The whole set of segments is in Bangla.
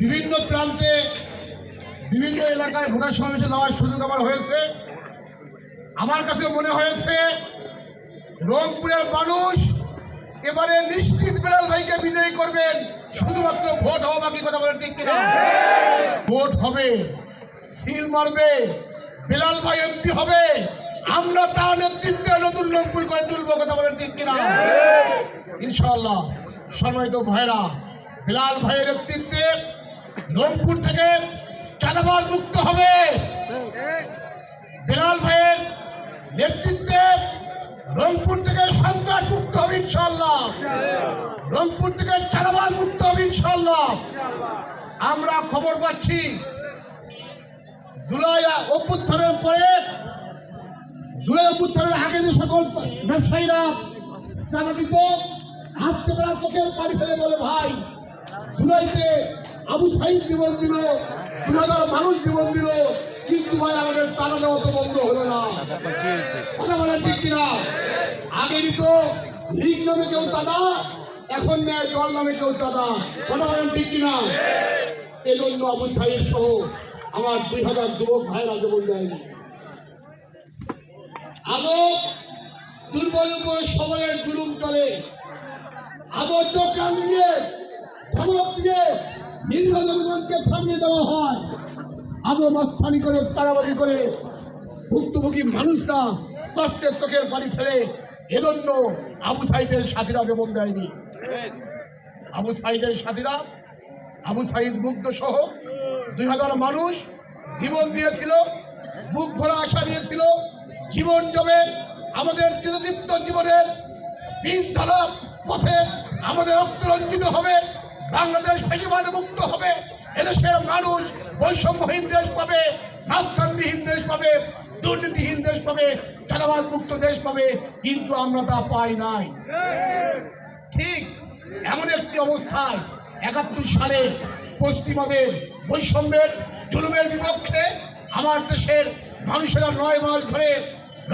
বিভিন্ন প্রান্তে বিভিন্ন এলাকায় ভোটার সমাবেশে দেওয়ার সুযোগ আমার হয়েছে। আমার কাছে মনে হয়েছে রংপুরের মানুষ এবারে নিশ্চিত বেলাল ভাইকে বিজয়ী করবেন শুধুমাত্র ভোট হওয়া বাকি কথা বলেন ঠিক কিনা? ভোট হবে সিল মারবে বেলাল ভাই এমপি হবে আমরা তার নেতৃত্বে নতুন রংপুর করে তুলবো কথা বলেন ঠিক কিনা? ইনশাআল্লাহ সম্মানিত ভাইরা বেলাল ভাইয়ের নেতৃত্বে রংপুর থেকে চাঁদাবাজ মুক্ত হবে। বেলাল ভাইয়ের নেতৃত্বে রংপুর থেকে সন্ত্রাস মুক্ত হবে ইনশাল্লাহ রংপুর থেকে চাঁদাবাজ মুক্ত হবে ইনশাল্লাহ আমরা খবর পাচ্ছি, জুলাই অভ্যুত্থানের পরে, জুলাই অভ্যুত্থানের আগে যে সকল ব্যবসায়ীরা চাঁদা দিত, আজকে তারা চোখের পানি ফেলে বলে, ভাই, জুলাইতে আবু সাইদ জীবন দিল দু হাজার মানুষ জীবন দিল, কিন্তু ভাই আমাদের চাঁদা দেওয়া তো বন্ধ হলো না। কথা বলেন ঠিক কিনা? আগে দিত, লিগ নামে কেউ চাঁদা, এখন নেয় দল নামে কেউ চাঁদা। কথা বলেন ঠিক কিনা? এই জন্য আবু সাইদ সহ আমার দুই হাজার যুবক ভাইরা জীবন দেয়নি। আজও দুর্বল উপর সবলের জুলুম চলে। আবদ্ধ কান দিয়ে ধমক দিয়ে দেওয়া হয়। মাস্তানি করে করে ভুক্তভোগী মানুষরা কষ্টের পানি আবু দেয়নি। আবু সাইদের আবু দুই হাজার মানুষ জীবন দিয়েছিল বুক ভরা আশা দিয়েছিল, জীবন জমে আমাদের চিরদীপ্ত জীবনের পথে আমাদের রক্ত রঞ্জিত হবে। বাংলাদেশ ফেসিবাদ মুক্ত হবে, এদেশের মানুষ বৈষম্যহীন দেশ পাবে রাজধানবিহীন দেশ পাবে, দুর্নীতিহীন দেশ পাবে চাঁদাবাদ মুক্ত দেশ পাবে, কিন্তু আমরা তা পাই নাই। ঠিক এমন একটি অবস্থায় একাত্তর সালে পশ্চিমাদের বৈষম্যের, জুলুমের বিপক্ষে আমার দেশের মানুষেরা নয় মাস ধরে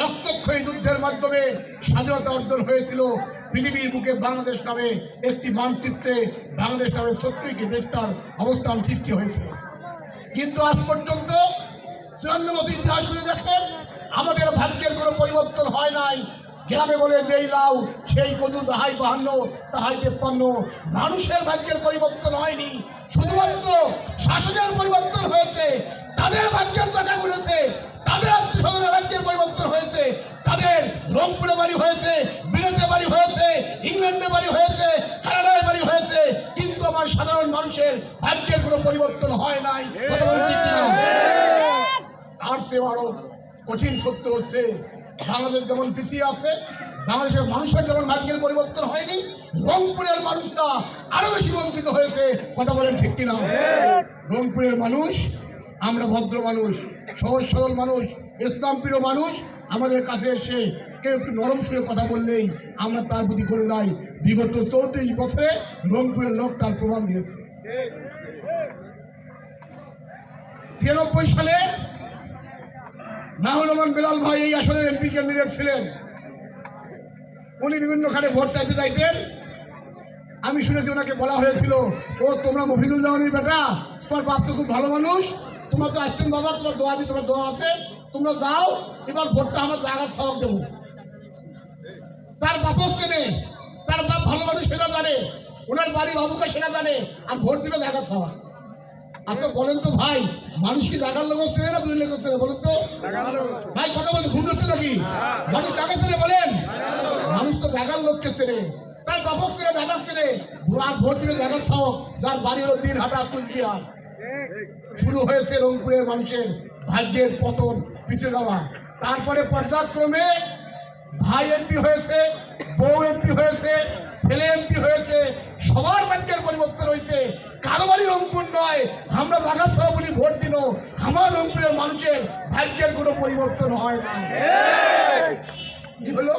রক্তক্ষয়ী যুদ্ধের মাধ্যমে স্বাধীনতা অর্জন হয়েছিল। পৃথিবীর বুকে বাংলাদেশ নামে একটি মানচিত্রে বাংলাদেশ নামে সত্যিই দেশটার অবস্থান সৃষ্টি হয়েছিল। কিন্তু আজ পর্যন্ত দেখেন, আমাদের ভাগ্যের কোনো পরিবর্তন হয় নাই। গ্রামে বলে যেই লাউ, সেই কদু তাহাই বাহান্ন, তাহাই তেপ্পান্ন। মানুষের ভাগ্যের পরিবর্তন হয়নি। শুধুমাত্র শাসকের পরিবর্তন হয়েছে, তাদের ভাগ্যের জায়গা ঘুরেছে, তাদের আত্মীয় ভাগ্যের পরিবর্তন হয়েছে। তাদের রংপুরে বাড়ি হয়েছে, বিলেতে বাড়ি হয়েছে, ইংল্যান্ডে বাড়ি হয়েছে, কানাডায় বাড়ি হয়েছে, কিন্তু আমার সাধারণ মানুষের ভাগ্যের কোনো পরিবর্তন হয় নাই। তার চেয়ে আরও কঠিন সত্য হচ্ছে, বাংলাদেশ যেমন পিছিয়ে আছে, বাংলাদেশের মানুষের যেমন ভাগ্যের পরিবর্তন হয়নি, রংপুরের মানুষটা আরও বেশি বঞ্চিত হয়েছে। কথা বলেন ঠিক কিনা? রংপুরের মানুষ, আমরা ভদ্র মানুষ, সহজ সরল মানুষ ইসলাম প্রিয় মানুষ আমাদের কাছে এসে কেউ একটু নরম সুরে কথা বললেই আমরা তার প্রতি করে যাই। বিগত চৌত্রিশ বছরে রংপুরের লোক তার প্রমাণ দিয়েছে। ছিয়ানব্বই সালে নাহুর রহমান বেলাল ভাই এই আসনের এমপি ক্যান্ডিডেট ছিলেন। উনি বিভিন্ন খানে ভোট চাইতে চাইতেন। আমি শুনেছি ওনাকে বলা হয়েছিল, ও, তোমরা মফিদুল জামানির বেটা, তোমার বাপ তো খুব ভালো মানুষ, তোমরা তো আসছেন বাবা, তোমার দোয়া দিয়ে তোমার দোয়া আছে, তোমরা যাও এবার ভোটটা আমার জায়গার সহক দেবো। তার বাপও চেনে তার বাপ ভালো মানুষ সেটা জানে ওনার বাড়ি বাবুকে সেটা জানে আর ভোট দিল জায়গা খাওয়া আচ্ছা বলেন তো ভাই মানুষ কি জায়গার লোক চেনে না দুই লোক চেনে? বলেন তো। ভাই কথা বলতে ভুল হচ্ছে নাকি? মানুষ কাকে চেনে বলেন? মানুষ তো জায়গার লোককে চেনে। তার বাপক চেনে দাদা চেনে। আর ভোট দিলে জায়গার সহ যার বাড়ি হলো দিন হাটা কুচবিহার শুরু হয়েছে রংপুরের মানুষের ভাগ্যের পতন পিছিয়ে যাওয়া। তারপরে পর্যায়ক্রমে ভাই এমপি হয়েছে, বউ এমপি হয়েছে, ছেলে এমপি হয়েছে, সবার ভাগ্যের পরিবর্তন হয়েছে কারও বাড়ি রংপুর নয়, আমরা বাঘা বলি ভোট দিল আমার রংপুরের মানুষের ভাগ্যের কোনো পরিবর্তন হয় না। হলো,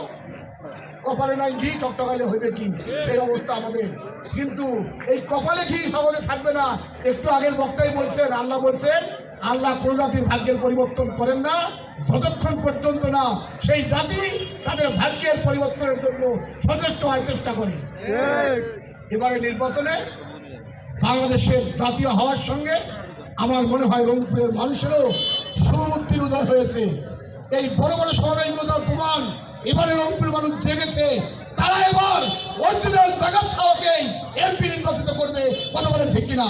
কপালে নাই ঘি টকটকালে হইবে কি? সেই অবস্থা আমাদের। কিন্তু এই কপালে ঘি সমাজে থাকবে না। একটু আগের বক্তাই বলছেন, আল্লাহ বলছেন, আল্লাহ কোন জাতির ভাগ্যের পরিবর্তন করেন না। যতক্ষণ পর্যন্ত না সেই জাতি তাদের ভাগ্যের পরিবর্তনের জন্য সচেষ্ট হওয়ার চেষ্টা করে। এবারে নির্বাচনে বাংলাদেশের জাতীয় হওয়ার সঙ্গে আমার মনে হয় রংপুরের মানুষেরও শুভবুদ্ধির উদয় হয়েছে। এই বড় বড় সমাবেশগুলোর প্রমাণ এবারে রংপুর মানুষ জেগেছে। তারা এবার অরিজিনাল জায়গা সাহকেই এমপি নির্বাচিত করবে কথা বলেন ঠিক কিনা?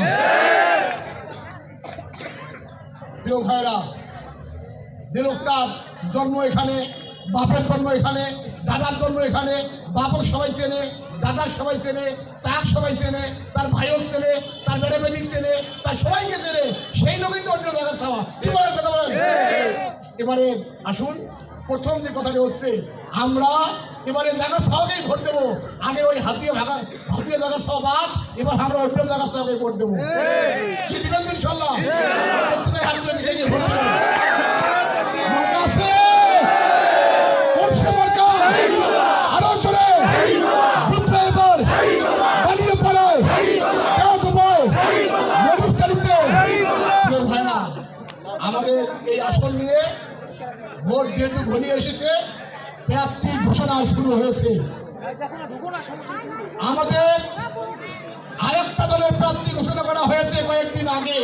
প্রিয় ভাইরা যে লোকটার জন্ম এখানে বাপের জন্ম এখানে দাদার জন্ম এখানে বাপক সবাই চেনে দাদার সবাই চেনে তার সবাই চেনে তার ভাইও চেনে তার বেড়ে বেটি চেনে তার সবাইকে চেনে সেই লোকই তো অন্য জায়গা খাওয়া এবারে কথা বলেন? এবারে আসুন প্রথম যে কথাটি হচ্ছে আমরা এবারে জায়গা সহকেই ভোট দেবো। আগে ওই হাতিয়ে ভাগা হাতিয়ে জায়গা সহ বাদ এবার আমরা অর্জুন জায়গা সহকেই ভোট দেবো কি দিবেন তো ইনশাল্লাহ প্রত্যেকে হাত তুলে দেখে ভোট দেবেন মার্কা আছে? কোনসে মার্কা? আরও জোরে। জিতবে এবার। বানিয়ে পড়ায়। কেউ ডুবোয়। মরিচকারিতে। প্রিয় ভাইরা, আমাদের এই আসন নিয়ে ভোট যেহেতু ঘনিয়ে এসেছে প্রার্থী ঘোষণা শুরু হয়েছে। আমাদের আরেকটা দলের প্রার্থী ঘোষণা করা হয়েছে কয়েকদিন আগে।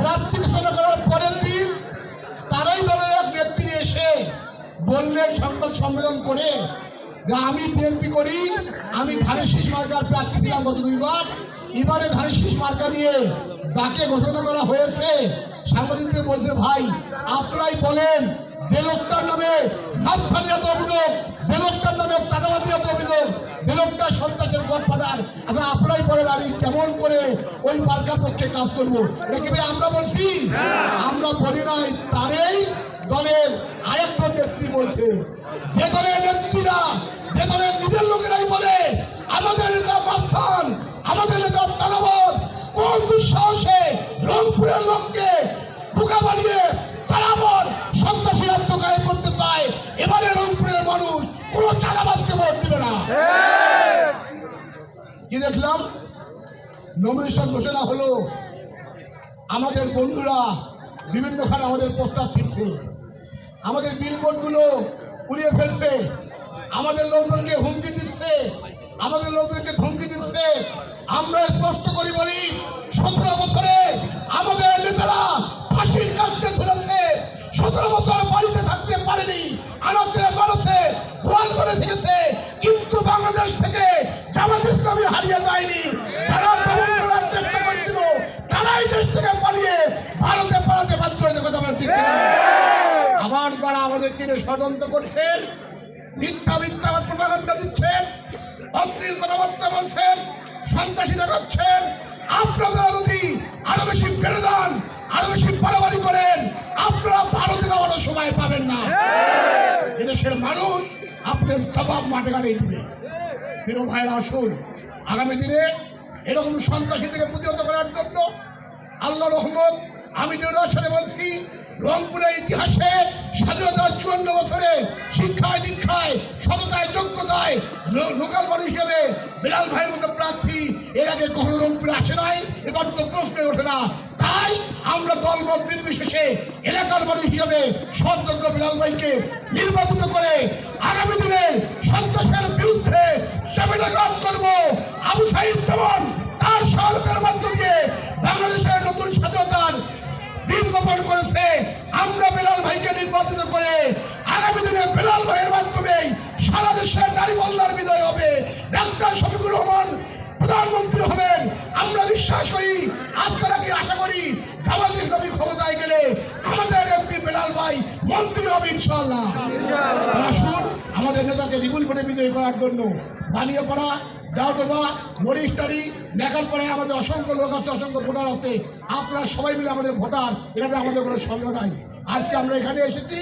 প্রার্থী ঘোষণা করার পরের দিন তারাই দলের এক ব্যক্তি এসে বললেন, সংবাদ সম্মেলন করে আমি বিএনপি করি, আমি ধানের শীষ মার্কার প্রার্থী দিলাম গত দুইবার এবারে ধানের শীষ মার্কা নিয়ে যাকে ঘোষণা করা হয়েছে সাংবাদিকদের বলছে, ভাই, আপনারাই বলেন, যে লোকটার নামে অভিযোগ, যে লোকটার নামে চাঁদাবাজিয়াত অভিযোগ, যে লোকটা সন্ত্রাসের আচ্ছা আপনারাই বলেন, আমি কেমন করে ওই পক্ষে কাজ করব? এটা আমরা বলছি? আমরা বলি নাই দলের আরেকজন নেত্রী বলছে। যে দলের নেত্রীরা, যে দলের নিজের লোকেরাই বলে, আমাদের নেতা মাস্তান, আমাদের নেতা তালাবত কোন দুঃসাহসে রংপুরের লোককে বোকা বানিয়ে তালাবত সন্ত্রাসী রাজ্য কায়েম করতে চায়। এবারে রংপুরের মানুষ কোনো চালাবাসকে ভোট দিবে না। কি দেখলাম? নমিনেশন ঘোষণা হলো। আমাদের বন্ধুরা বিভিন্নখানে আমাদের পোস্টার ছিটছে। আমাদের বিলবোর্ডগুলো উড়িয়ে ফেলছে। আমাদের লোকজনকে হুমকি দিচ্ছে। আমাদের লোকজনকে ধমকি দিচ্ছে। আমরা স্পষ্ট করে বলি, সতেরো বছরে আমাদের নেতারা ফাঁসির কাজকে ধরেছে। সতেরো বছর বাড়িতে থাকতে পারেনি। আনাসে মানুষে গোয়াল করে দিয়েছে। কিন্তু বাংলাদেশ থেকে জামাত ইসলামী হারিয়ে যায়নি। যারা দমন করার চেষ্টা তারাই দেশ থেকে পালিয়ে ভারতে পালাতে বাধ্য আবার যারা আমাদের কিনে ষড়যন্ত্র করছেন, মিথ্যা মিথ্যা প্রপাগান্ডা দিচ্ছেন, অশ্লীল কথাবার্তা বলছেন, সন্ত্রাসী দেখাচ্ছেন আপনারা যদি আরও বেশি বেড়ে আরও বেশি বাড়াবাড়ি করেন। আপনারা ভারতে যাওয়ার সময় পাবেন না। এদেশের মানুষ আপনার জবাব মাঠে গাড়ি দিবে। প্রিয় ভাইরা আসুন। আগামী দিনে এরকম সন্ত্রাসী থেকে প্রতিহত করার জন্য আল্লাহ রহমত আমি দৃঢ়তার সাথে বলছি রংপুরের ইতিহাসে স্বাধীনতার চুয়ান্ন বছরে শিক্ষায় দীক্ষায় সততায় যোগ্যতায় লোকাল মানুষ হিসেবে বিলাল ভাইয়ের মতো প্রার্থী এর আগে কখনো রংপুরে আসে নাই। এবার তো প্রশ্নই ওঠে না। তাই আমরা দলমত নির্বিশেষে এলাকার মানুষ হিসেবে সৎযোগ্য বিলাল ভাইকে নির্বাচিত করে আগামী দিনে সন্ত্রাসের বিরুদ্ধে করব। আবু সাইদ যেমন তার সহায়তার মধ্য দিয়ে বাংলাদেশের নতুন স্বাধীনতার বীজ বপন করেছে। আমরা বেলাল ভাইকে নির্বাচিত করে আগামী দিনে বেলাল ভাইয়ের মাধ্যমে সারা দেশের নারী বল্লার বিজয় হবে। ডাক্তার শফিকুর রহমান প্রধানমন্ত্রী হবেন। আমরা বিশ্বাস করি আশা করি জামাত ইসলামী ক্ষমতায় গেলে আমাদের এমপি বেলাল ভাই মন্ত্রী হবে ইনশাল্লাহ আসুন আমাদের নেতাকে বিপুল করে বিজয়ী করার জন্য। বানিয়ে পড়া দেওয়া মরিস্টারি নেকালপাড়ায় আমাদের অসংখ্য লোক আছে অসংখ্য ভোটার আছে। আপনারা সবাই মিলে আমাদের ভোটার এটাতে আমাদের কোনো সন্দেহ নাই। আজকে আমরা এখানে এসেছি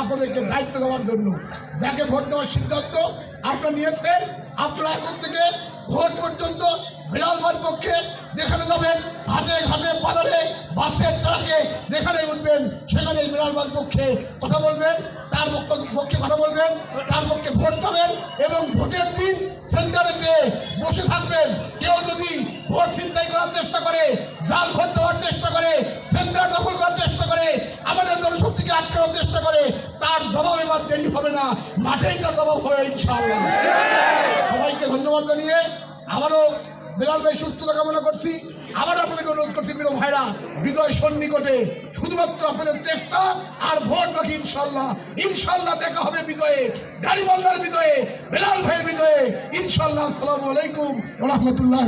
আপনাদেরকে দায়িত্ব দেওয়ার জন্য। যাকে ভোট দেওয়ার সিদ্ধান্ত আপনারা নিয়েছেন আপনারা এখন থেকে ভোট পর্যন্ত বিড়ালবার পক্ষে যেখানে যাবেন, হাটে ঘাটে, বাজারে, বাসে, ট্রাকে যেখানে উঠবেন সেখানে বিড়ালবার পক্ষে কথা বলবেন, তার পক্ষ- কথা বলবেন, তার পক্ষে ভোট যাবেন এবং ভোটের দিন সেন্টারে সেন্টারেতে বসে থাকবেন। কেউ যদি ভোট ছিনতাই করার চেষ্টা করে, জাল ভোট দেওয়ার চেষ্টা করে, সেন্টার দখল করার চেষ্টা করে, আমাদের জনশক্তিকে আটকানোর চেষ্টা করে, তার জবাব এবার দেরি হবে না। মাঠেই তার জবাব হবে ইনশাআল্লাহ। সবাইকে ধন্যবাদ জানিয়ে আবারও বেলাল ভাই সুস্থতা কামনা করছি। আবার আপনাদেরকে অনুরোধ করছি প্রিয় ভাইরা, বিজয় সন্নিকটে শুধুমাত্র আপনাদের চেষ্টা আর ভোট বাকি ইনশাল্লাহ। ইনশাল্লাহ দেখা হবে বিজয়ে। গাড়িবাল্লার বিজয়ে, বেলাল ভাইয়ের বিজয়ে। ইনশাল্লাহ, আসসালামু আলাইকুম রহমতুল্লাহ